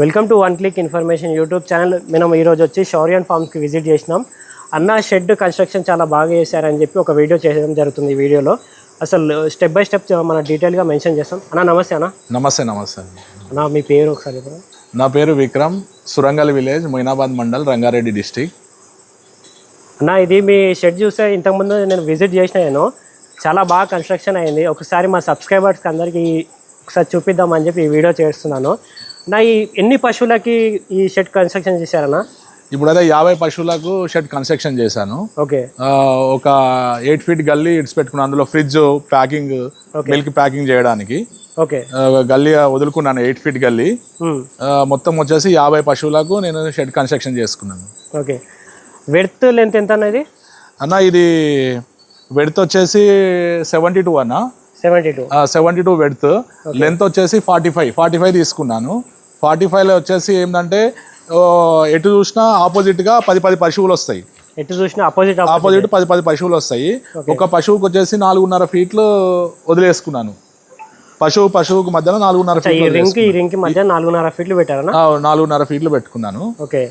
Welcome to one click information YouTube channel. మనం ఈరోజు వచ్చి షౌరియన్ ఫార్మ్స్కి విజిట్ చేసినాం. అన్న షెడ్ కన్స్ట్రక్షన్ చాలా బాగా చేశారని చెప్పి ఒక వీడియో చేయడం జరుగుతుంది ఈ వీడియోలో. అసలు స్టెప్ బై స్టెప్ మన డీటెయిల్గా మెన్షన్ చేస్తాం. అన్న నమస్తే అన్న. నమస్తే నమస్తే. అన్న మీ పేరు ఒకసారి. నా పేరు విక్రమ్ సురంగల్ విలేజ్ మొయినాబాద్ మండల్ రంగారెడ్డి డిస్టిక్. అన్న ఇది మీ షెడ్ చూస్తే ఇంతకుముందు నేను విజిట్ చేసిన నేను. చాలా బాగా కన్స్ట్రక్షన్ అయింది. ఒకసారి మా సబ్స్క్రైబర్స్కి అందరికీ ఒకసారి చూపిద్దామని చెప్పి ఈ వీడియో చేస్తున్నాను. నా ఈ ఎన్ని పశువులకి ఈ షెడ్ కన్స్ట్రక్షన్ చేశారన్న? ఇప్పుడైతే యాభై పశువులకు షెడ్ కన్స్ట్రక్షన్ చేశాను. ఓకే. ఒక ఎయిట్ ఫీట్ గల్లీ ఇడ్స్ పెట్టుకున్నాను. అందులో ఫ్రిడ్జ్ ప్యాకింగ్ మిల్క్ ప్యాకింగ్ చేయడానికి. ఓకే. గల్లీ వదులుకున్నాను ఎయిట్ ఫీట్ గల్లీ. మొత్తం వచ్చేసి యాభై పశువులకు నేను షెడ్ కన్స్ట్రక్షన్ చేసుకున్నాను. ఓకే. వెడ్త్ లెంత్ ఎంత అన్నది అన్న ఇది వెడ్త్ వచ్చేసి సెవెంటీ టూ అన్న. Seventy two. వెడ్త్ లెంత్ వచ్చేసి ఫార్టీ ఫైవ్. ఫార్టీ ఫైవ్ తీసుకున్నాను. ఫార్టీ ఫైవ్లో వచ్చేసి ఏంటంటే ఎటు చూసినా ఆపోజిట్గా పది పది పశువులు వస్తాయి. ఎటు చూసినా అపోజిట్ ఆపోజిట్. పది పది పశువులు వస్తాయి. ఒక పశువుకి వచ్చేసి నాలుగున్నర ఫీట్లు వదిలేసుకున్నాను. పశువు పశువుకు మధ్యలో నాలుగున్నర ఫీట్లు రింగ్ మధ్య నాలుగున్నర ఫీట్లు నాలుగున్నర ఫీట్లు పెట్టుకున్నాను. ఓకే.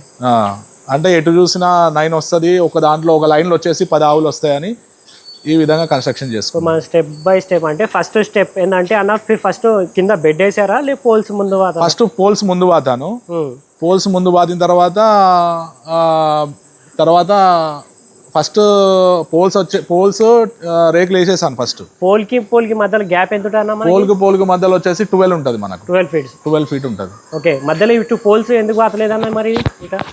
అంటే ఎటు చూసినా నైన్ వస్తుంది ఒక దాంట్లో ఒక లైన్లో వచ్చేసి పది ఆవులు వస్తాయని ఈ విధంగా కన్స్ట్రక్షన్ చేసుకున్నాను మన స్టెప్ బై స్టెప్ అంటే ఫస్ట్ స్టెప్ ఏంటంటే అన్న ఫస్ట్ కింద బెడ్ వేసారా? లే పోల్స్ ముందు ఫస్ట్ పోల్స్ ముందు వాతాను. పోల్స్ ముందు బాతిన తర్వాత తర్వాత ఫస్ట్ పోల్స్ వచ్చే పోల్స్ రేకులు వేసేసాను ఫస్ట్ పోల్కి పోల్కి మధ్యలో గ్యాప్ ఎంత అన్న మనకి? పోల్కి పోల్కి మధ్యలో వచ్చేసి ట్వెల్వ్ ఉంటుంది మనకు. ట్వెల్వ్ ఫీట్స్ ట్వెల్వ్ ఫీట్ ఉంటుంది. ఓకే మధ్యలో ఇటు పోల్స్ ఎందుకు వాతలేదన్న మరి?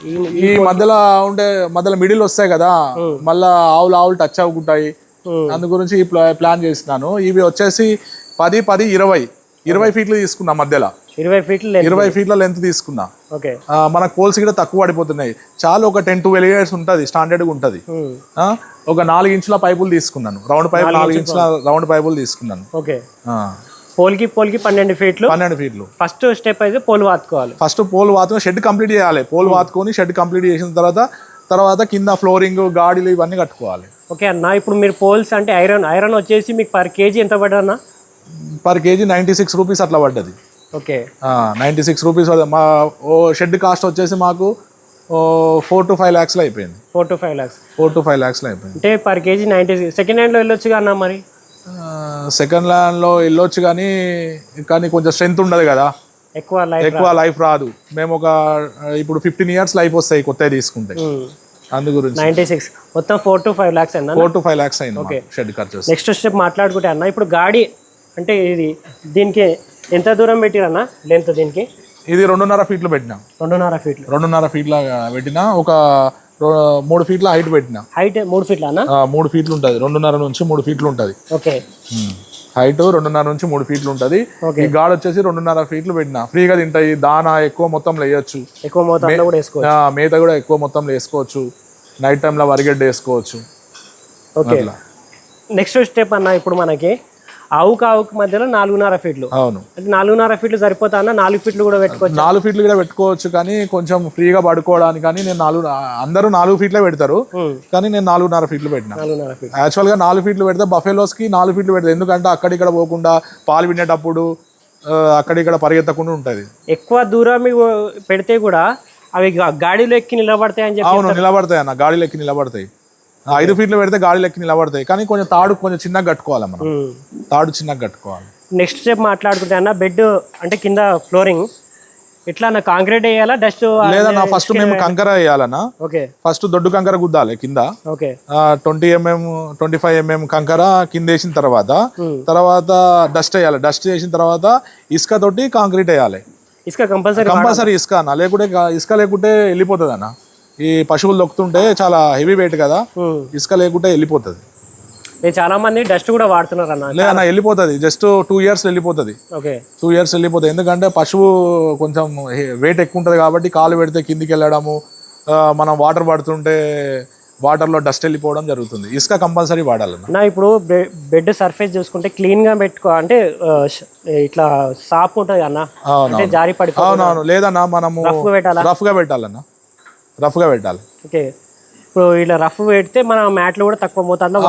ఈ- మధ్యలో ఉండే మధ్యలో మిడిల్ వస్తాయి కదా. మళ్ళా ఆవులు ఆవులు టచ్ అవ్వకుంటాయి. Hmm. అందు గురించి ప్లాన్ చేసినాను ఇవి వచ్చేసి పది పది ఇరవై. ఇరవై ఫీట్లు తీసుకున్నా మధ్యలో. ఇరవై ఫీట్లు ఇరవై ఫీట్ల లెంత్ తీసుకున్నా. ఓకే. ఆ, మనకు పోల్స్ కూడా తక్కువ పడిపోతున్నాయి. చాలా ఒక టెన్ ట్వెల్వ్ ఇయర్స్ ఉంటుంది స్టాండర్డ్గా ఉంటుంది. ఒక నాలుగు ఇంచుల పైపులు తీసుకున్నాను. రౌండ్ పైప్ నాలుగు ఇంచుల రౌండ్ పైపులు తీసుకున్నాను. ఓకే. ఆ, పోల్కి పోల్కి పన్నెండు ఫీట్లు. పన్నెండు ఫీట్లు. ఫస్ట్ స్టెప్ అయితే పోల్ వాతుకోవాలి. ఫస్ట్ పోల్ వాతుకొని షెడ్ కంప్లీట్ చేయాలి. పోల్ వాతుకొని షెడ్ కంప్లీట్ చేసిన తర్వాత తర్వాత కింద ఫ్లోరింగ్ గాడిలు ఇవన్నీ కట్టుకోవాలి. ఓకే అన్న ఇప్పుడు మీరు పోల్స్ అంటే ఐరన్ ఐరన్ వచ్చేసి మీకు పర్ కేజీ ఎంత పడ్డదన్న per kg ninety six rupees అట్లా పడ్డది. ఓకే. నైంటీ సిక్స్ రూపీస్ మా ఓ షెడ్ కాస్ట్ వచ్చేసి మాకు ఫోర్ టు ఫైవ్ ల్యాక్స్లో అయిపోయింది. Four to five lakhs. Four to five ల్యాక్స్లో అయిపోయింది. అంటే పర్ కేజీ నైంటీ సెకండ్ హ్యాండ్లో వెళ్ళొచ్చుగా అన్న మరి? సెకండ్ ల్యాండ్లో వెళ్ళొచ్చు కానీ కానీ కొంచెం స్ట్రెంత్ ఉండదు కదా. ఎక్కువ లైఫ్ ఎక్కువ లైఫ్ రాదు. మేము ఒక ఇప్పుడు ఫిఫ్టీన్ ఇయర్స్ లైఫ్ వస్తాయి కొత్తవి తీసుకుంటే. అందు గురించి. Ninety six. మొత్తం ఫోర్ టు ఫైవ్ ల్యాక్స్ అన్న? ఫోర్ టు ఫైవ్ ల్యాక్స్ అయింది షెడ్ ఖర్చు. నెక్స్ట్ స్టెప్ మాట్లాడుకుంటే అన్న ఇప్పుడు గాడి అంటే ఇది దీనికి ఎంత దూరం పెట్టిరన్న లెంత్ దీనికి? ఇది రెండున్నర ఫీట్లు పెట్టినా. రెండున్నర ఫీట్లు రెండున్నర ఫీట్ల పెట్టినా ఒక మూడు ఫీట్ల హైట్ పెట్టినా. హైట్ మూడు ఫీట్ల మూడు ఫీట్లు ఉంటుంది. రెండున్నర నుంచి మూడు ఫీట్లు ఉంటుంది. ఓకే. హైట్ రెండున్నర నుంచి మూడు ఫీట్లు ఉంటుంది. ఈ గాడ్ వచ్చేసి రెండున్నర ఫీట్లు పెట్టిన. ఫ్రీగా తింటాయి దానా ఎక్కువ మొత్తం వేయొచ్చు. ఎక్కువ మోతాదులో కూడా వేసుకోవచ్చు. మేత కూడా ఎక్కువ మొత్తం వేసుకోవచ్చు. నైట్ టైంలో వరిగడ్డ వేసుకోవచ్చు. ఓకే. నెక్స్ట్ స్టెప్ అన్న ఇప్పుడు మనకి ఆవుకు ఆవుకు మధ్యలో నాలుగున్నర ఫీట్లు. అవును. అంటే నాలుగున్నర ఫీట్లు సరిపోతా అన్న నాలుగు ఫీట్లు కూడా పెట్టుకోవచ్చు? నాలుగు ఫీట్లు కూడా పెట్టుకోవచ్చు కానీ కొంచెం ఫ్రీగా పడుకోవడానికి కానీ నేను నాలుగు అందరూ నాలుగు ఫీట్లే పెడతారు. కానీ నేను నాలుగున్నర ఫీట్లు పెట్టిన. ఫీట్లు. యాక్చువల్గా నాలుగు ఫీట్లు పెడితే బఫెలోస్కి నాలుగు ఫీట్లు పెడతాయి ఎందుకంటే అక్కడిక్కడ పోకుండా పాలు వినేటప్పుడు అక్కడిక్కడ పరిగెత్తకుండా ఉంటుంది. ఎక్కువ దూరం పెడితే కూడా అవి గా- గాడిలో ఎక్కి నిలబడతాయి అని చెప్పి అవును నిలబడతాయి అన్న గాడి లెక్కి నిలబడతాయి. ఐదు ఫీట్లు పెడితే గాడి లెక్కి నిలబడతాయి. కానీ కొంచెం తాడు కొంచెం చిన్నగా కట్టుకోవాలి మనం. తాడు చిన్నగా కట్టుకోవాలి. నెక్స్ట్ స్టెప్ మాట్లాడుకుంటే అన్న బెడ్ అంటే కింద ఫ్లోరింగ్ ఇట్లా నా కాంక్రీట్ వేయాలా డస్ట్ లేదన్నా ఫస్ట్ మేము కంకర వేయాలన్నా. ఓకే ఫస్ట్ దొడ్డు కంకర గుద్దాలి కింద. Okay twenty MM twenty five MM కంకర కింద వేసిన తర్వాత Hmm. తర్వాత డస్ట్ వేయాలి. డస్ట్ వేసిన తర్వాత ఇసుక తోటి కాంక్రీట్ వేయాలి. ఇసుక కంపల్సరీ కంపల్సరీ ఇసుక అన్న. లేకుంటే ఇసుక లేకుంటే వెళ్ళిపోతుంది అన్న ఈ పశువులు దొక్కుతుంటే చాలా హెవీ వెయిట్ కదా. ఇసుక లేకుంటే వెళ్ళిపోతుంది. చాలా మంది డస్ట్ కూడా వాడుతున్నారు అన్న. లేదన్న వెళ్ళిపోతుంది. జస్ట్ టూ ఇయర్స్ వెళ్ళిపోతుంది. ఓకే. టూ ఇయర్స్ వెళ్ళిపోతుంది. ఎందుకంటే పశువు కొంచెం వెయిట్ ఎక్కువ ఉంటుంది కాబట్టి కాలు పెడితే కిందికి వెళ్ళడము మనం వాటర్ పడుతుంటే వాటర్లో డస్ట్ వెళ్ళిపోవడం జరుగుతుంది. ఇసుక కంపల్సరీ వాడాలన్న. నా ఇప్పుడు బెడ్ సర్ఫేస్ చూసుకుంటే క్లీన్గా పెట్టుకో అంటే ఇట్లా సాప్ ఉంటుంది అన్న. జారి పడిపో అవునవును. లేదన్నా మనము రఫ్గా పెట్టాలన్న. రఫ్గా పెట్టాలి. ఓకే. ఇప్పుడు ఇలా రఫ్ పెడితే మన మ్యాట్లు కూడా తక్కువ మోతాదులో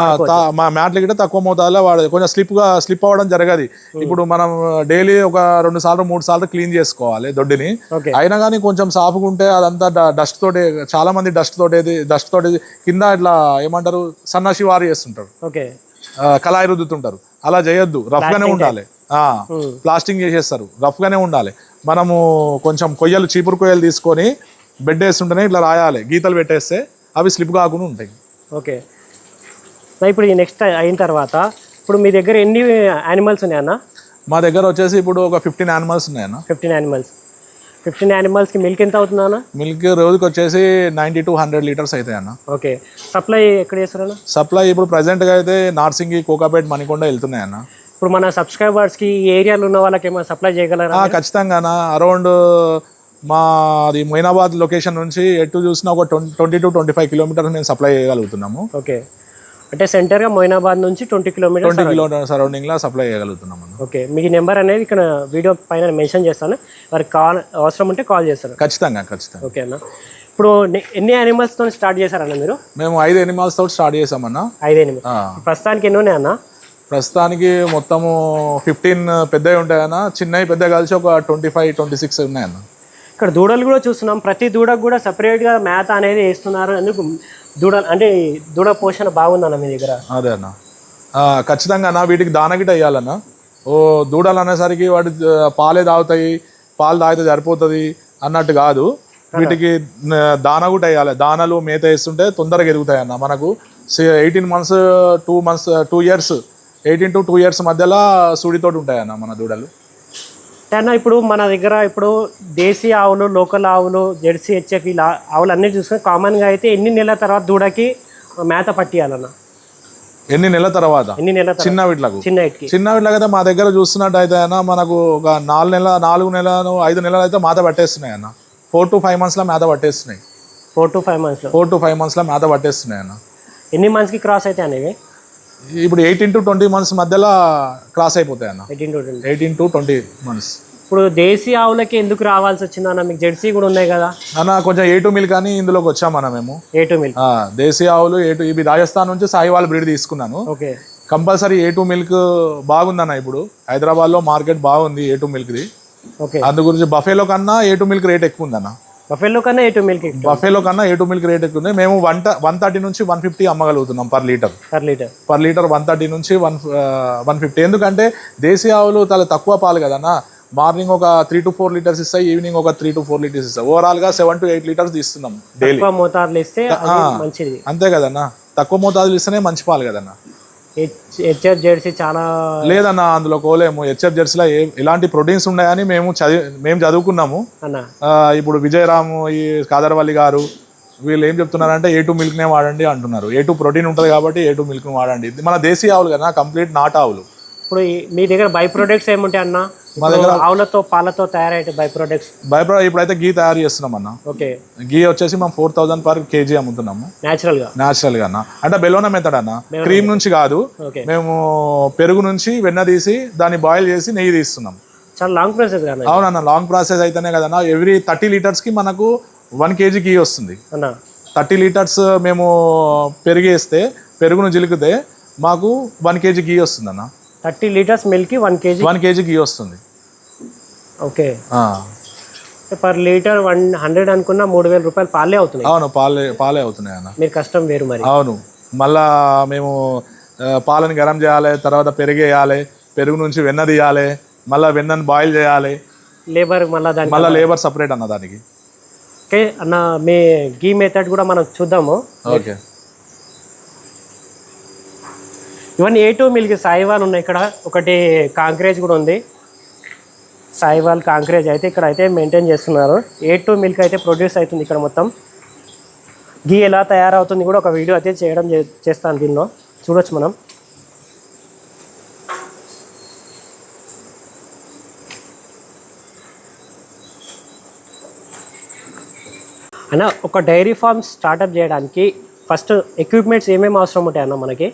మా మ్యాట్లు గిట్ట తక్కువ మోతాదులో వాడదు కొంచెం స్లిప్గా స్లిప్ అవ్వడం జరగదు. ఇప్పుడు మనం డైలీ ఒక రెండు సార్లు మూడు సార్లు క్లీన్ చేసుకోవాలి దొడ్డిని. అయినా కానీ కొంచెం సాఫ్గా ఉంటే అదంతా డస్ట్ తోటి చాలా మంది డస్ట్ తోటి డస్ట్ తోటి కింద ఇట్లా ఏమంటారు? సన్నాసి వారు చేస్తుంటారు. ఓకే. కళాయి రుద్దుతుంటారు. అలా చేయొద్దు. రఫ్ గానే ఉండాలి. ఆ, Hmm. ప్లాస్టింగ్ చేసేస్తారు. రఫ్ గానే ఉండాలి. మనము కొంచెం కొయ్యలు చీపురు కొయ్యలు తీసుకొని బెడ్ వేస్తుంటేనే ఇట్లా రాయాలి. గీతలు పెట్టేస్తే అవి స్లిప్ కాకుండా ఉంటాయి. ఓకే. ఇప్పుడు ఈ నెక్స్ట్ అయిన తర్వాత ఇప్పుడు మీ దగ్గర ఎన్ని యానిమల్స్ ఉన్నాయన్న మా దగ్గర వచ్చేసి ఇప్పుడు ఒక ఫిఫ్టీన్ యానిమల్స్ ఉన్నాయన్న ఫిఫ్టీన్ యానిమల్స్ ఫిఫ్టీన్ యానిమల్స్కి మిల్క్ ఎంత అవుతుందన్న మిల్క్ రోజుకి వచ్చేసి నైంటీ టు హండ్రెడ్ లీటర్స్ అవుతాయి అన్న. ఓకే. సప్లై ఎక్కడ చేస్తారన్న సప్లై ఇప్పుడు ప్రజెంట్గా అయితే నార్సింగి కోకాపేట్ మణికొండ వెళ్తున్నాయి అన్న. ఇప్పుడు మన సబ్స్క్రైబర్స్కి ఏరియాలో ఉన్న వాళ్ళకి ఏమైనా సప్లై చేయగలరా? ఖచ్చితంగా అరౌండ్ మా అది మొయినాబాద్ లొకేషన్ నుంచి ఎటు చూసినా ఒక twenty to twenty five kilometres మేము సప్లై చేయగలుగుతున్నాము. ఓకే. అంటే సెంటర్గా మొయినాబాద్ నుంచి ట్వంటీ కిలోమీటర్స్ ట్వంటీ కిలోమీటర్ సరౌండింగ్లో సప్లై చేయగలుగుతున్నాం అన్న. ఓకే. మీకు నెంబర్ అనేది ఇక్కడ వీడియో పైన మెన్షన్ చేస్తాను. వారికి కాల్ అవసరం ఉంటే కాల్ చేస్తారు. ఖచ్చితంగా ఖచ్చితంగా. ఓకే అన్న. ఇప్పుడు ఎన్ని యానిమల్స్తో స్టార్ట్ చేశారన్న మీరు? మేము ఐదు ఎనిమల్స్ తోటి స్టార్ట్ చేసామన్న ఐదు ఆ, ప్రస్తుతానికి ఎన్ని ఉన్నాయన్న ప్రస్తుతానికి మొత్తము ఫిఫ్టీన్ పెద్దవి ఉంటాయన్న. చిన్నవి పెద్ద కలిసి ఒక ట్వంటీ ఫైవ్ ట్వంటీ సిక్స్ ఉన్నాయన్న ఇక్కడ దూడలు కూడా చూస్తున్నాం. ప్రతి దూడకు కూడా సపరేట్గా మేత అనేది వేస్తున్నారు. అందుకు దూడలు అంటే దూడ పోషణ బాగుందన్న మీ దగ్గర? అదే అన్న. ఖచ్చితంగా అన్న వీటికి దానగిట వేయాలన్న. ఓ దూడలు అనేసరికి వాటి పాలే తాగుతాయి పాలు తాగితే సరిపోతుంది అన్నట్టు కాదు. వీటికి దాన కూడా వేయాలి. దానాలు మేత వేస్తుంటే తొందరగా ఎదుగుతాయి అన్న మనకు. Eighteen months two months two years eighteen to two years మధ్యలో సూడితోటి ఉంటాయి అన్న మన దూడలు. అన్న ఇప్పుడు మన దగ్గర ఇప్పుడు దేశీ ఆవులు లోకల్ ఆవులు జెర్సీ హెచ్ఎఫ్ ఇలా ఆవులు అన్ని చూసుకొని కామన్గా అయితే ఎన్ని నెలల తర్వాత దూడకి మేత పట్టియాలన్న? ఎన్ని నెలల తర్వాత? ఎన్ని నెలల చిన్న వీటిలకు? చిన్న చిన్న వీటికైతే మా దగ్గర చూస్తున్నట్టు అయితే అన్న మనకు ఒక నాలుగు నెలల నాలుగు నెలలు ఐదు నెలలు అయితే మేత పట్టేస్తున్నాయి అన్న. ఫోర్ టు ఫైవ్ మంత్స్లో మేత పట్టేస్తున్నాయి. ఫోర్ టు ఫైవ్ మంత్స్లో ఫోర్ టు ఫైవ్ మంత్స్లో మేత పట్టేస్తున్నాయి అన్న. ఎన్ని మంత్స్కి క్రాస్ అయితే అనేవి? ఇప్పుడు ఎయిటీన్ టు ట్వంటీ మంత్స్ మధ్యలో క్రాస్ అయిపోతాయి అన్న. Eighteen to twenty eighteen to twenty months ఇప్పుడు దేశీ ఆవులకి ఎందుకు రావాల్సి వచ్చిందన్న మీకు జెర్సీ కూడా ఉన్నాయి కదా. అన్న కొంచెం ఏ టూ మిల్క్ అని ఇందులోకి వచ్చామన్న మేము. ఏ టు మిల్క్ దేశీ ఆవులు ఏ టూ ఇవి రాజస్థాన్ నుంచి సాయివాల్ బ్రీడ్ తీసుకున్నాను. Okay. Compulsory A two milk బాగుందన్న ఇప్పుడు. హైదరాబాద్లో మార్కెట్ బాగుంది ఏ టూ మిల్క్ది ఓకే. అందు గురించి బఫేలో కన్నా ఏ టూ మిల్క్ రేట్ ఎక్కువ ఉందన్న. బఫెల్లో కన్నా ఏ టు మిల్క్ బఫేలో కన్నా ఏ టూ మిల్క్ రేట్ ఎక్కువ ఉంది మేము వన్ వన్ థర్టీ నుంచి one fifty అమ్మగలుగుతున్నాం per litre per litre per litre one thirty నుంచి వన్ వన్ ఫిఫ్టీ ఎందుకంటే దేశీ ఆవులు చాలా తక్కువ పాలు కదన్నా మార్నింగ్ ఒక త్రీ టు ఫోర్ లీటర్స్ ఇస్తాయి ఈవినింగ్ ఒక త్రీ టు ఫోర్ లీటర్స్ ఇస్తాయి. ఓవరాల్గా సెవెన్ టు ఎయిట్ లీటర్స్ తీస్తున్నాం డైలీ మోతాదులు ఇస్తే మంచిది. అంతే కదన్నా తక్కువ మోతాదులు ఇస్తేనే మంచి పాలు కదన్నా హెచ్ఎఫ్ జెర్సీ చాలా లేదన్నా అందులో కోలేము. హెచ్ఎఫ్ జెర్సీలో ఏ ఎలాంటి ప్రోటీన్స్ ఉన్నాయని మేము చదివి మేము చదువుకున్నాము. అన్న. ఇప్పుడు విజయరాము ఈ కాదర్వల్లి గారు వీళ్ళు ఏం చెప్తున్నారంటే ఏ టూ మిల్క్నే వాడండి అంటున్నారు. ఏ టూ ప్రోటీన్ ఉంటుంది కాబట్టి ఏ టూ మిల్క్ని వాడండి. మన దేశీ ఆవులు కదా కంప్లీట్ నాటు ఆవులు. ఇప్పుడు మీ దగ్గర బై ప్రొడక్ట్స్ ఏముంటాయి అన్న? ఇప్పుడు ఆవులతో పాలతో తయారయ్యే బై ప్రొడక్ట్స్ భయపడ ఇప్పుడైతే గీ తయారు చేస్తున్నాం అన్న ఓకే. గీ వచ్చేసి మనం ఫోర్ థౌసండ్ పర్ కేజీ అమ్ముతున్నాము. న్యాచురల్గా? న్యాచురల్గా అన్న. అంటే బెలోనా మెథడ్ అన్న. క్రీమ్ నుంచి కాదు. మేము పెరుగు నుంచి వెన్న తీసి దాన్ని బాయిల్ చేసి నెయ్యి తీస్తున్నాం. చాలా లాంగ్ ప్రాసెస్ అవునన్న లాంగ్ ప్రాసెస్ అయితేనే కదన్నా ఎవ్రీ థర్టీ లీటర్స్కి మనకు వన్ కేజీ గీ వస్తుంది. అన్న. థర్టీ లీటర్స్ మేము పెరిగేస్తే పెరుగును జిలికితే మాకు వన్ కేజీ గీ వస్తుంది అన్న thirty litres milk one KG one KG ghee వస్తుంది. Okay. Per litre one hundred అనుకున్న మూడు వేల రూపాయలు పాలే అవుతున్నాయి. అవును పాలే పాలే అవుతున్నాయి అన్న. మీరు కష్టం వేరు మరి. అవును. మళ్ళా మేము పాలని గరం చేయాలి తర్వాత పెరిగేయాలి పెరుగు నుంచి వెన్న తీయాలి మళ్ళీ వెన్నను బాయిల్ చేయాలి. లేబర్ మళ్ళీ దాని మళ్ళీ లేబర్ సపరేట్ అన్న దానికి. ఓకే అన్న మీ గీ మెథడ్ కూడా మనం చూద్దాము. ఓకే. ఇవన్నీ ఏ టూ మిల్క్ సాయివాల్ ఉన్నాయి ఇక్కడ. ఒకటి కాంక్రేజ్ కూడా ఉంది. సాయివాల్ కాంక్రేజ్ అయితే ఇక్కడ అయితే మెయింటైన్ చేస్తున్నారు. ఏ టూ మిల్క్ అయితే ప్రొడ్యూస్ అవుతుంది ఇక్కడ మొత్తం. గీ ఎలా తయారవుతుంది కూడా ఒక వీడియో అయితే చేయడం చేస్తాను దీనిలో. చూడొచ్చు మనం. అన్న ఒక డైరీ ఫార్మ్ స్టార్టప్ చేయడానికి ఫస్ట్ ఎక్విప్మెంట్స్ ఏమేమి అవసరం ఉంటాయి అన్న మనకి?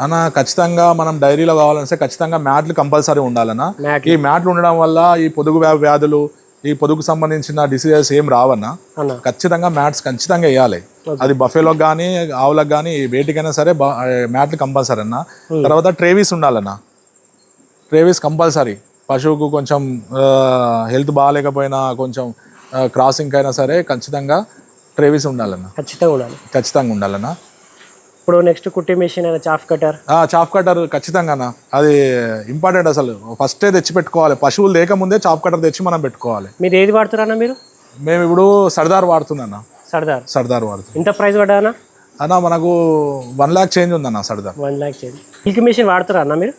అన్న ఖచ్చితంగా మనం డైరీలో కావాలంటే ఖచ్చితంగా మ్యాట్లు కంపల్సరీ ఉండాలన్న. ఈ మ్యాట్లు ఉండడం వల్ల ఈ పొదుగు వ్యా- వ్యాధులు ఈ పొదుగు సంబంధించిన డిసీజెస్ ఏం రావన్నా ఖచ్చితంగా మ్యాట్స్ ఖచ్చితంగా వేయాలి. అది బఫేలోకి కానీ ఆవులకు కానీ వేటికైనా సరే మ్యాట్లు కంపల్సరీ అన్న. తర్వాత ట్రేవీస్ ఉండాలన్న. ట్రేవీస్ కంపల్సరీ. పశువుకు కొంచెం హెల్త్ బాగాలేకపోయినా కొంచెం క్రాసింగ్ అయినా సరే ఖచ్చితంగా ట్రేవీస్ ఉండాలన్న. ఖచ్చితంగా ఉండాలి. ఖచ్చితంగా ఉండాలన్న. ఇప్పుడు నెక్స్ట్ కుట్టి మెషిన్ అయినా చాఫ్ కటర్ ఆ, చాప్ కటర్ ఖచ్చితంగా అది ఇంపార్టెంట్ అసలు. ఫస్టే తెచ్చి పెట్టుకోవాలి పశువులు లేకముందే చాప్ కటర్ తెచ్చి మనం పెట్టుకోవాలి. మీరు ఏది వాడుతారన్న మీరు? మేము ఇప్పుడు సర్దార్ వాడుతున్నా సర్దార్? సర్దార్ వాడుతున్నాం ఎంత ప్రైస్ పడ్డా అన్న? మనకు వన్ ల్యాక్ చేంజ్ ఉందన్న సర్దార్. వన్ ల్యాక్ చేయండి మిల్క్ మిషన్ వాడతారా అన్న మీరు?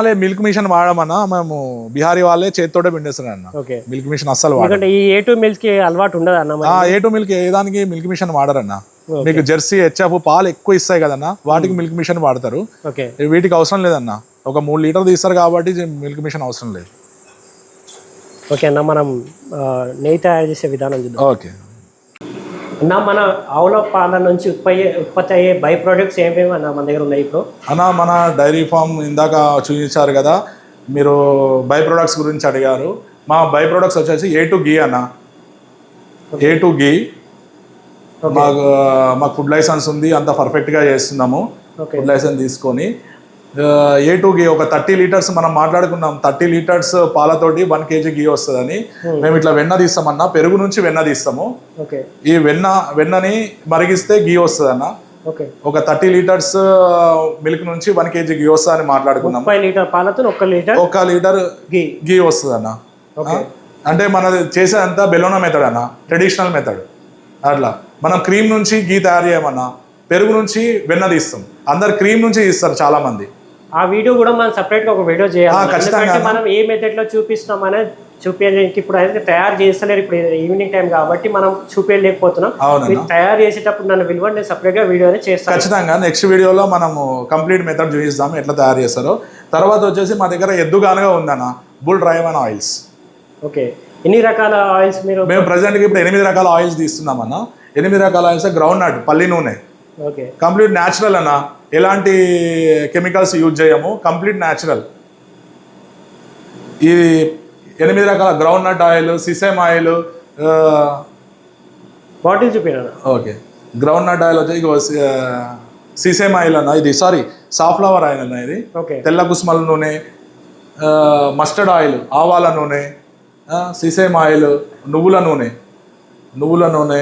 లే మిల్క్ మిషన్ వాడమన్నా. మేము బీహారీ వాళ్ళే చేతితోటే పిండేస్తున్నాం అన్న ఓకే. మిల్క్ మిషన్ అస్సలు వాడ ఈ ఏ టూ మిల్క్ అలవాటు ఉండదు అన్న ఏ టు మిల్క్ ఏ దానికి మిల్క్ మిషన్ వాడరన్న. మీకు జెర్సీ హెచ్ఎఫ్ పాలు ఎక్కువ ఇస్తాయి కదన్న వాటికి మిల్క్ మిషన్ వాడతారు. ఓకే వీటికి అవసరం లేదన్న ఒక మూడు లీటర్ తీస్తారు కాబట్టి మిల్క్ మిషన్ అవసరం లేదు. ఓకే అన్న మనం నెయ్యి తయారు చేసే విధానం చూద్దాం. ఓకే అన్న మన ఆవుల పాల నుంచి ఉత్పత్తి ఉత్పత్తి అయ్యే బై ప్రొడక్ట్స్ ఏమేమి అన్న మన దగ్గర ఉన్నాయి ఇప్పుడు? అన్న మన డైరీ ఫామ్ ఇందాక చూపించారు కదా మీరు బై ప్రొడక్ట్స్ గురించి అడిగారు. మా బై ప్రొడక్ట్స్ వచ్చేసి ఏ టు గీ అన్న. ఏ టు గీ మాకు మాకు ఫుడ్ లైసెన్స్ ఉంది అంత పర్ఫెక్ట్గా చేస్తున్నాము. ఫుడ్ లైసెన్స్ తీసుకొని ఏ టు గీ ఒక థర్టీ లీటర్స్ మనం మాట్లాడుకున్నాం. థర్టీ లీటర్స్ పాలతోటి వన్ కేజీ గీ వస్తుందని. మేము ఇట్లా వెన్న తీస్తామన్నా పెరుగు నుంచి వెన్న తీస్తాము. ఓకే. ఈ వెన్న వెన్నని మరిగిస్తే గీ వస్తుందన్న. ఓకే. ఒక థర్టీ లీటర్స్ మిల్క్ నుంచి వన్ కేజీ గీ వస్తుందని అని మాట్లాడుకున్నాం లీటర్ పాలతో ఒక లీటర్ ఒక లీటర్ గీ గీ వస్తుంది అన్న ఓకే అంటే మనది చేసేదంతా బెలోనా మెథడ్ అన్న ట్రెడిషనల్ మెథడ్ అట్లా. మనం క్రీమ్ నుంచి గీ తయారు చేయమన్నా పెరుగు నుంచి వెన్న తీస్తాం. అందరు క్రీమ్ నుంచి తీస్తారు చాలా మంది ఆ వీడియో కూడా మనం సపరేట్గా ఒక వీడియో చేయాలి. అన్న. మనం ఏ మెథడ్లో చూపిస్తున్నాం అనేది చూపించడానికి ఇప్పుడు అయితే తయారు చేస్తలేరు. ఇప్పుడు ఈవినింగ్ టైం కాబట్టి మనం చూపించలేకపోతున్నాం. మీరు తయారు చేసేటప్పుడు నన్ను విలువ నేను సపరేట్గా వీడియో చేస్తాను. ఖచ్చితంగా. నెక్స్ట్ వీడియోలో మనము కంప్లీట్ మెథడ్ చూపిస్తాం ఎట్లా తయారు చేస్తారో. తర్వాత వచ్చేసి మా దగ్గర ఎద్దుగానుగా ఉందన్న. Bull drive and oils. Okay. ఎన్ని రకాల ఆయిల్స్ మీరు మేము ప్రజెంట్కి ఇప్పుడు ఎనిమిది రకాల ఆయిల్స్ తీస్తున్నామన్న. ఎనిమిది రకాల ఆయిల్స్ గ్రౌండ్ నట్ పల్లి నూనె. ఓకే. కంప్లీట్ న్యాచురల్ అన్న. ఎలాంటి కెమికల్స్ యూజ్ చేయము? కంప్లీట్ న్యాచురల్ ఇది ఎనిమిది రకాల groundnut oil sesame oil bottle okay. Groundnut oil వచ్చి సిసెమ్ ఆయిల్ అన్న. ఇది సారీ సాఫ్లవర్ ఆయిల్ అన్న ఇది. ఓకే. తెల్ల కుసుమల నూనె మస్టర్డ్ ఆయిల్ ఆవాల నూనె సిసేమ్ ఆయిల్ నువ్వుల నూనె. నువ్వుల నూనె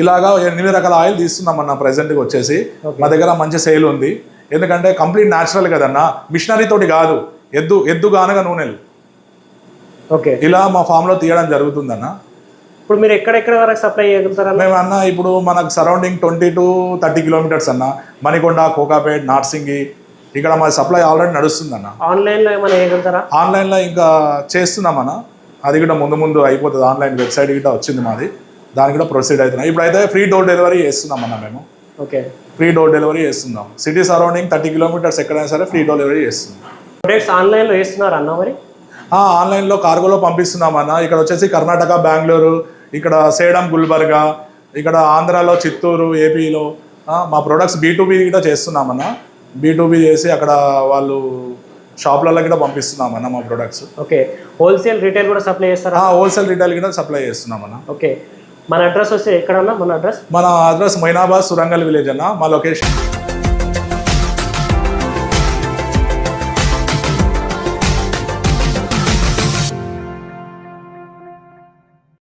ఇలాగా ఎనిమిది రకాల ఆయిల్ తీస్తున్నామన్న ప్రజెంట్గా వచ్చేసి. మా దగ్గర మంచి సేల్ ఉంది. ఎందుకంటే కంప్లీట్ న్యాచురల్ కదన్న. మిషనరీ తోటి కాదు. ఎద్దు ఎద్దు గానగ నూనెలు ఓకే. ఇలా మా ఫామ్లో తీయడం జరుగుతుందన్న. ఇప్పుడు మీరు ఎక్కడెక్కడ వరకు సప్లై చేయగలుగుతారన్న? మేము అన్న ఇప్పుడు మనకు surrounding twenty to thirty kilometres అన్న. మణికొండ కోకాపేట్ నార్సింగి. ఇక్కడ మా సప్లై ఆల్రెడీ నడుస్తుందన్న. ఆన్లైన్లో ఏమైనా చేయగలుగుతారా? ఆన్లైన్లో ఇంకా చేస్తున్నామన్న. అది కూడా ముందు ముందు అయిపోతుంది. ఆన్లైన్ వెబ్సైట్ కూడా వచ్చింది మాది. దానికి కూడా ప్రొసీడ్ అవుతున్నాం. ఇప్పుడైతే ఫ్రీ డోర్ డెలివరీ చేస్తున్నామన్న మేము. ఓకే. ఫ్రీ డోర్ డెలివరీ చేస్తున్నాం. సిటీ సరౌండింగ్ థర్టీ కిలోమీటర్స్ ఎక్కడైనా సరే ఫ్రీ డోర్ డెలివరీ చేస్తున్నాం. ప్రొడక్ట్స్ ఆన్లైన్లో వేస్తున్నారు అన్న మరి? ఆన్లైన్లో కార్గోలో పంపిస్తున్నామన్న ఇక్కడ వచ్చేసి కర్ణాటక బెంగళూరు ఇక్కడ సేడం గుల్బర్గా ఇక్కడ ఆంధ్రాలో చిత్తూరు ఏపీలో మా ప్రొడక్ట్స్ బీ టు బీ కూడా చేస్తున్నామన్న బీ టు బీ చేసి అక్కడ వాళ్ళు షాప్లలో కూడా పంపిస్తున్నామన్న మా ప్రొడక్ట్స్ ఓకే. హోల్సేల్ రీటైల్ కూడా సప్లై చేస్తారా? హోల్సేల్ రిటైల్ కూడా సప్లై చేస్తున్నామన్న ఓకే. మన అడ్రస్ వస్తే ఎక్కడన్నా మన అడ్రస్? మన అడ్రస్ మైనాబాద్ సురంగల్ విలేజ్ అన్న మా లొకేషన్.